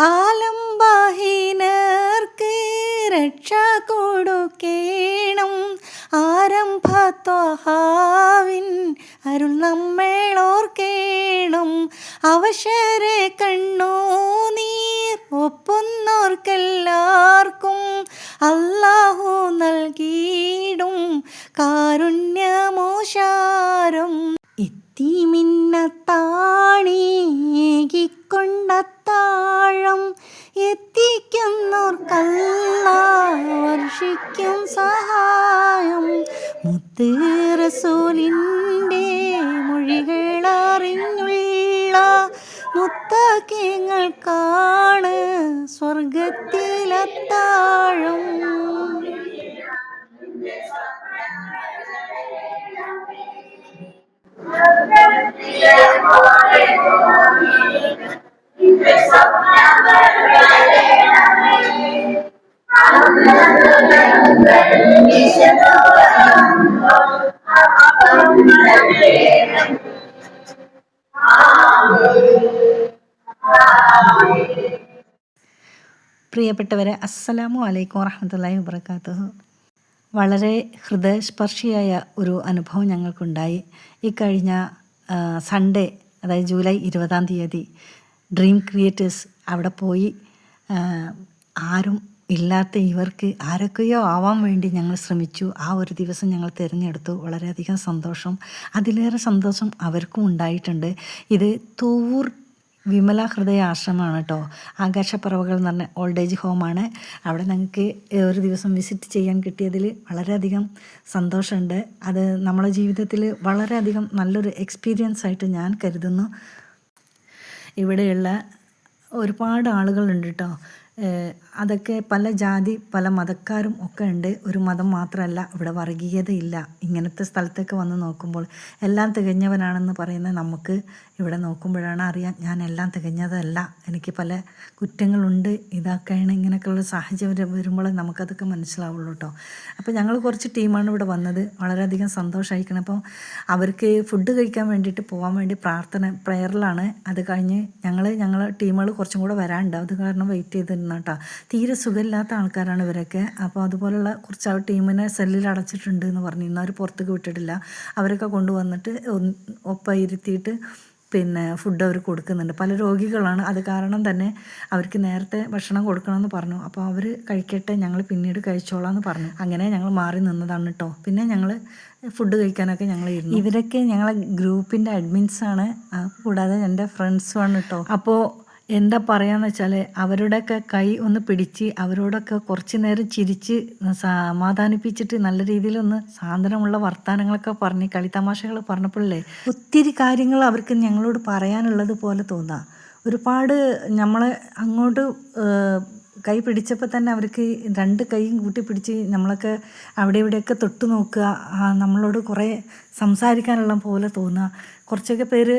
ആലംബഹീനർക്ക് രക്ഷ കൊടുക്കേണം. ആരംഭത്വഹാവിൻ അരുൾ നമ്മളോർക്കേണം. അവശരെ കണ്ണോ നീർ ഒപ്പുന്നോർക്കെല്ലാവർക്കും വർഷിക്കും സഹായം. മുത്ത് റസൂലിന്റെ മൊഴികളറിഞ്ഞുള്ള മുത്തക്കങ്ങൾക്കാണ് സ്വർഗത്തിലത്താഴം. പ്രിയപ്പെട്ടവരെ അസ്സലാമു അലൈക്കും വറഹമത്തല്ലാഹി വബർക്കാത്തുഹു വളരെ ഹൃദയസ്പർശിയായ ഒരു അനുഭവം ഞങ്ങൾക്കുണ്ടായി. ഇക്കഴിഞ്ഞ കഴിഞ്ഞ സൺഡേ അതായത് ജൂലൈ ഇരുപതാം തീയതി ഡ്രീം ക്രിയേറ്റേഴ്സ് അവിടെ പോയി. ആരും ഇല്ലാത്ത ഇവർക്ക് ആരൊക്കെയോ ആവാൻ വേണ്ടി ഞങ്ങൾ ശ്രമിച്ചു. ആ ഒരു ദിവസം ഞങ്ങൾ തിരഞ്ഞെടുത്തു. വളരെയധികം സന്തോഷം. അതിലേറെ സന്തോഷം അവർക്കും ഉണ്ടായിട്ടുണ്ട്. ഇത് തൂവൂർ വിമല ഹൃദയ ആശ്രമമാണ് കേട്ടോ ആകാശപ്പറവകൾ എന്ന് പറഞ്ഞ ഓൾഡ് ഏജ് ഹോമാണ് അവിടെ ഞങ്ങൾക്ക് ഒരു ദിവസം വിസിറ്റ് ചെയ്യാൻ കിട്ടിയതിൽ വളരെയധികം സന്തോഷമുണ്ട്. അത് നമ്മുടെ ജീവിതത്തിൽ വളരെയധികം നല്ലൊരു എക്സ്പീരിയൻസ് ആയിട്ട് ഞാൻ കരുതുന്നു. ഇവിടെയുള്ള ഒരുപാട് ആളുകളുണ്ട് കേട്ടോ അതൊക്കെ പല ജാതി പല മതക്കാരും ഒക്കെ ഉണ്ട്. ഒരു മതം മാത്രമല്ല ഇവിടെ വർഗീയതയില്ല. ഇങ്ങനത്തെ സ്ഥലത്തൊക്കെ വന്ന് നോക്കുമ്പോൾ എല്ലാം തികഞ്ഞവനാണെന്ന് പറയുന്ന നമുക്ക് ഇവിടെ നോക്കുമ്പോഴാണ് അറിയാം ഞാൻ എല്ലാം തികഞ്ഞതല്ല. എനിക്ക് പല കുറ്റങ്ങളുണ്ട്. ഇതാക്കാണ് ഇങ്ങനെയൊക്കെയുള്ള സാഹചര്യം വരുമ്പോൾ നമുക്കതൊക്കെ മനസ്സിലാവുള്ളൂ കേട്ടോ. അപ്പോൾ ഞങ്ങൾ കുറച്ച് ടീമാണ് ഇവിടെ വന്നത്. വളരെയധികം സന്തോഷമായിരിക്കണം. അപ്പം അവർക്ക് ഫുഡ് കഴിക്കാൻ വേണ്ടിയിട്ട് പോകാൻ വേണ്ടി പ്രാർത്ഥന പ്രെയറിലാണ്. അത് കഴിഞ്ഞ് ഞങ്ങൾ ഞങ്ങൾ ടീമുകൾ കുറച്ചും കൂടെ വരാനുണ്ട്. അത് കാരണം വെയിറ്റ് ചെയ്തിരുന്ന കേട്ടോ. തീരെ സുഖമില്ലാത്ത ആൾക്കാരാണ് ഇവരൊക്കെ. അപ്പോൾ അതുപോലുള്ള കുറച്ച് ആ ടീമിനെ സെല്ലിൽ അടച്ചിട്ടുണ്ട് എന്ന് പറഞ്ഞിരുന്നു. അവർ പുറത്തേക്ക് വിട്ടിട്ടില്ല. അവരൊക്കെ കൊണ്ടുവന്നിട്ട് ഒപ്പം ഇരുത്തിയിട്ട് പിന്നെ ഫുഡ് അവർ കൊടുക്കുന്നുണ്ട്. പല രോഗികളാണ്. അത് കാരണം തന്നെ അവർക്ക് നേരത്തെ ഭക്ഷണം കൊടുക്കണമെന്ന് പറഞ്ഞു. അപ്പോൾ അവർ കഴിക്കട്ടെ ഞങ്ങൾ പിന്നീട് കഴിച്ചോളാം എന്ന് പറഞ്ഞു. അങ്ങനെ ഞങ്ങൾ മാറി നിന്നതാണ് കേട്ടോ പിന്നെ ഞങ്ങൾ ഫുഡ് കഴിക്കാനൊക്കെ ഞങ്ങൾ ഇരുന്നു. ഇവരൊക്കെ ഞങ്ങളെ ഗ്രൂപ്പിന്റെ അഡ്മിൻസാണ് കൂടാതെ എന്റെ ഫ്രണ്ട്സുമാണ് കേട്ടോ അപ്പോൾ എന്താ പറയാന്ന് വെച്ചാൽ അവരുടെയൊക്കെ കൈ ഒന്ന് പിടിച്ച് അവരോടൊക്കെ കുറച്ച് നേരം ചിരിച്ച് സമാധാനിപ്പിച്ചിട്ട് നല്ല രീതിയിലൊന്ന് സാന്ത്വനമുള്ള വർത്തമാനങ്ങളൊക്കെ പറഞ്ഞ് കളിത്തമാശകൾ പറഞ്ഞപ്പോഴല്ലേ ഒത്തിരി കാര്യങ്ങൾ അവർക്ക് ഞങ്ങളോട് പറയാനുള്ളത് പോലെ തോന്നാം. ഒരുപാട് നമ്മളെ അങ്ങോട്ട് കൈ പിടിച്ചപ്പോൾ തന്നെ അവർക്ക് രണ്ട് കൈയും കൂട്ടി പിടിച്ച് നമ്മളൊക്കെ അവിടെ ഇവിടെയൊക്കെ തൊട്ട് നോക്കുക. നമ്മളോട് കുറേ സംസാരിക്കാനുള്ള പോലെ തോന്നുക. കുറച്ചൊക്കെ പേര്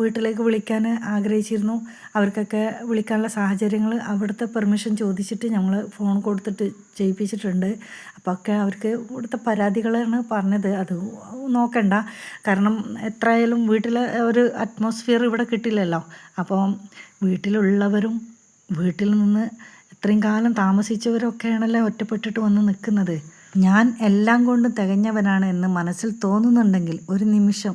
വീട്ടിലേക്ക് വിളിക്കാൻ ആഗ്രഹിച്ചിരുന്നു. അവർക്കൊക്കെ വിളിക്കാനുള്ള സാഹചര്യങ്ങൾ അവിടുത്തെ പെർമിഷൻ ചോദിച്ചിട്ട് ഞങ്ങൾ ഫോൺ കൊടുത്തിട്ട് ചെയ്യിപ്പിച്ചിട്ടുണ്ട് അപ്പോൾ ഒക്കെ അവർക്ക് ഇവിടുത്തെ പരാതികളാണ് പറഞ്ഞത്. അത് നോക്കണ്ട. കാരണം എത്രയായാലും വീട്ടിലെ ഒരു അറ്റ്മോസ്ഫിയർ ഇവിടെ കിട്ടില്ലല്ലോ. അപ്പോൾ വീട്ടിലുള്ളവരും വീട്ടിൽ നിന്ന് ഇത്രയും കാലം താമസിച്ചവരൊക്കെയാണല്ലോ ഒറ്റപ്പെട്ടിട്ട് വന്ന് നിൽക്കുന്നത്? ഞാൻ എല്ലാം കൊണ്ടും തികഞ്ഞവനാണ് എന്ന് മനസ്സിൽ തോന്നുന്നുണ്ടെങ്കിൽ ഒരു നിമിഷം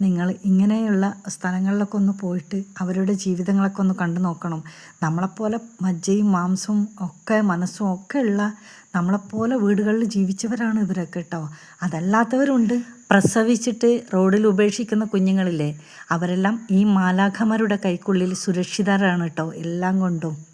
നിങ്ങൾ ഇങ്ങനെയുള്ള സ്ഥലങ്ങളിലൊക്കെ ഒന്ന് പോയിട്ട് അവരുടെ ജീവിതങ്ങളൊക്കെ ഒന്ന് കണ്ടു നോക്കണം. നമ്മളെപ്പോലെ മജ്ജയും മാംസവും ഒക്കെ മനസ്സും ഒക്കെ ഉള്ള നമ്മളെപ്പോലെ വീടുകളിൽ ജീവിച്ചവരാണ് ഇവരൊക്കെ കേട്ടോ. അതല്ലാത്തവരുണ്ട്. പ്രസവിച്ചിട്ട് റോഡിൽ ഉപേക്ഷിക്കുന്ന കുഞ്ഞുങ്ങളില്ലേ അവരെല്ലാം ഈ മാലാഖമാരുടെ കൈക്കുള്ളിൽ സുരക്ഷിതരാണ് കേട്ടോ എല്ലാം കൊണ്ടും.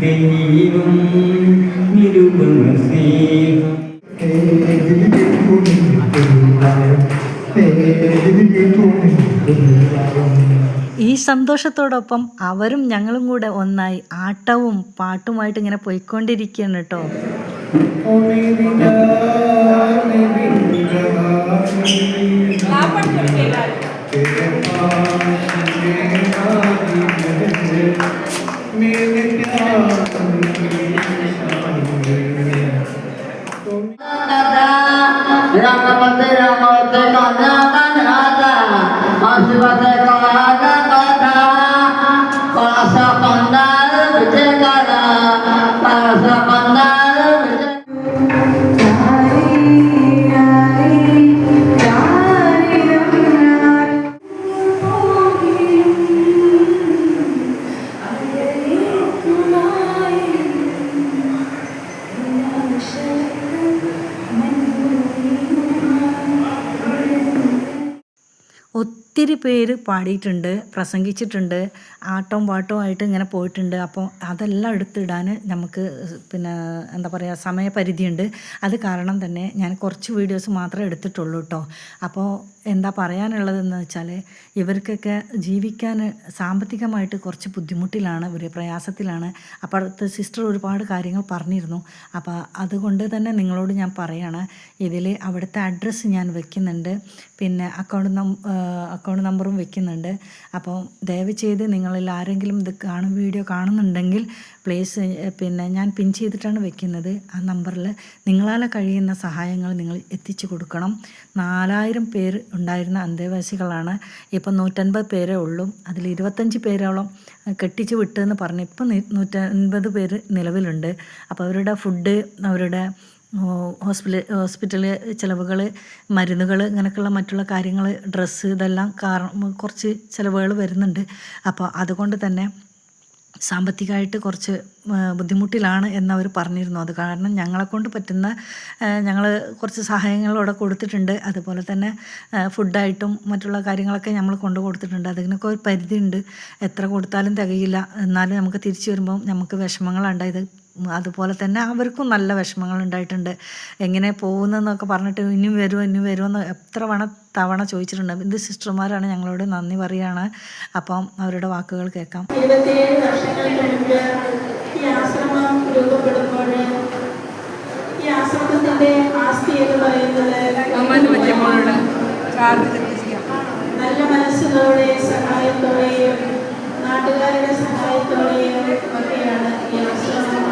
ദൈവം ഈ ഈ സന്തോഷത്തോടൊപ്പം അവരും ഞങ്ങളും കൂടെ ഒന്നായി ആട്ടവും പാട്ടുമായിട്ട് ഇങ്ങനെ പോയിക്കൊണ്ടിരിക്കുകയാണ് കേട്ടോ. मेरे प्यार ഒത്തിരി പേര് പാടിയിട്ടുണ്ട് പ്രസംഗിച്ചിട്ടുണ്ട് ആട്ടവും പാട്ടവും ആയിട്ട് ഇങ്ങനെ പോയിട്ടുണ്ട്. അപ്പോൾ അതെല്ലാം എടുത്തിടാൻ നമുക്ക് പിന്നെ എന്താ പറയുക സമയപരിധിയുണ്ട്. അത് കാരണം തന്നെ ഞാൻ കുറച്ച് വീഡിയോസ് മാത്രമേ എടുത്തിട്ടുള്ളൂ കേട്ടോ അപ്പോൾ എന്താ പറയാനുള്ളതെന്ന് വെച്ചാൽ ഇവർക്കൊക്കെ ജീവിക്കാൻ സാമ്പത്തികമായിട്ട് കുറച്ച് ബുദ്ധിമുട്ടിലാണ് ഇവർ പ്രയാസത്തിലാണ്. അപ്പോൾ അടുത്ത സിസ്റ്റർ ഒരുപാട് കാര്യങ്ങൾ പറഞ്ഞിരുന്നു. അപ്പോൾ അതുകൊണ്ട് തന്നെ നിങ്ങളോട് ഞാൻ പറയാണ് ഇതിൽ അവിടുത്തെ അഡ്രസ്സ് ഞാൻ വെക്കുന്നുണ്ട്. പിന്നെ അക്കൗണ്ട് നം അക്കൗണ്ട് നമ്പറും വെക്കുന്നുണ്ട്. അപ്പോൾ ദയവ് ചെയ്ത് നിങ്ങളിൽ ആരെങ്കിലും ഇത് കാണും വീഡിയോ കാണുന്നുണ്ടെങ്കിൽ പ്ലീസ് പിന്നെ ഞാൻ പിൻ ചെയ്തിട്ടാണ് വെക്കുന്നത്. ആ നമ്പറിൽ നിങ്ങളാൽ കഴിയുന്ന സഹായങ്ങൾ നിങ്ങൾ എത്തിച്ചു കൊടുക്കണം. നാലായിരം പേർ ഉണ്ടായിരുന്ന അന്തേവാസികളാണ് ഇപ്പം നൂറ്റൻപത് പേരേ ഉള്ളൂ. അതിൽ ഇരുപത്തഞ്ച് പേരോളം കെട്ടിച്ച് വിട്ടെന്ന് പറഞ്ഞ് ഇപ്പം നൂറ്റൻപത് പേര് നിലവിലുണ്ട്. അപ്പോൾ അവരുടെ ഫുഡ് അവരുടെ ഹോസ്പിറ്റൽ ഹോസ്പിറ്റൽ ചിലവുകൾ മരുന്നുകൾ ഇങ്ങനെയൊക്കെയുള്ള മറ്റുള്ള കാര്യങ്ങൾ ഡ്രസ്സ് ഇതെല്ലാം കാരണം കുറച്ച് ചിലവുകൾ വരുന്നുണ്ട്. അപ്പോൾ അതുകൊണ്ട് തന്നെ സാമ്പത്തികമായിട്ട് കുറച്ച് ബുദ്ധിമുട്ടിലാണ് എന്നവർ പറഞ്ഞിരുന്നു. അത് കാരണം ഞങ്ങളെ കൊണ്ട് പറ്റുന്ന ഞങ്ങൾ കുറച്ച് സഹായങ്ങളോടെ കൊടുത്തിട്ടുണ്ട്. അതുപോലെ തന്നെ ഫുഡായിട്ടും മറ്റുള്ള കാര്യങ്ങളൊക്കെ നമ്മൾ കൊണ്ടു കൊടുത്തിട്ടുണ്ട്. അതിനൊക്കെ ഒരു പരിധിയുണ്ട്. എത്ര കൊടുത്താലും തികയില്ല. എന്നാലും നമുക്ക് തിരിച്ചു വരുമ്പോൾ നമുക്ക് വിഷമങ്ങളുണ്ടായത് അതുപോലെ തന്നെ അവർക്കും നല്ല വിഷമങ്ങൾ ഉണ്ടായിട്ടുണ്ട്. എങ്ങനെ പോകുന്നതെന്നൊക്കെ പറഞ്ഞിട്ട് ഇനിയും വരുമോ ഇനിയും വരുമെന്ന് എത്ര വണ തവണ ചോദിച്ചിട്ടുണ്ട്. ഇത് സിസ്റ്റർമാരാണ് ഞങ്ങളോട് നന്ദി പറയുകയാണ് അപ്പം അവരുടെ വാക്കുകൾ കേൾക്കാം. ഇരുപത്തിയേഴ് വർഷങ്ങൾക്ക് മുമ്പ് ഈ ആശ്രമം രൂപപ്പെടുമ്പോൾ ഈ ആശ്രമത്തിന്റെ ആസ്തി എന്ന് പറയുന്നത് നല്ല മനസ്സുകളോടെ സഹായത്തോടെയും നാട്ടുകാരുടെ സഹായത്തോടെയും ഒക്കെയാണ് ഈ ആശ്രമം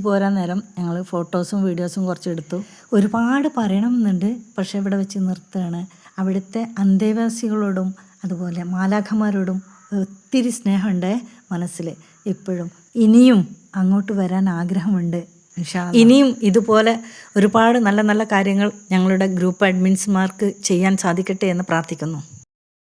തിരിച്ചു പോരാൻ നേരം ഞങ്ങൾ ഫോട്ടോസും വീഡിയോസും കുറച്ച് എടുത്തു ഒരുപാട് പറയണം എന്നുണ്ട് പക്ഷേ ഇവിടെ വെച്ച് നിർത്തുകയാണ്. അവിടുത്തെ അന്തേവാസികളോടും അതുപോലെ മാലാഖമാരോടും ഒത്തിരി സ്നേഹമുണ്ട് മനസ്സിൽ ഇപ്പോഴും ഇനിയും അങ്ങോട്ട് വരാൻ ആഗ്രഹമുണ്ട്. ഇനിയും ഇതുപോലെ ഒരുപാട് നല്ല നല്ല കാര്യങ്ങൾ ഞങ്ങളുടെ ഗ്രൂപ്പ് അഡ്മിൻസ്മാർക്ക് ചെയ്യാൻ സാധിക്കട്ടെ എന്ന് പ്രാർത്ഥിക്കുന്നു.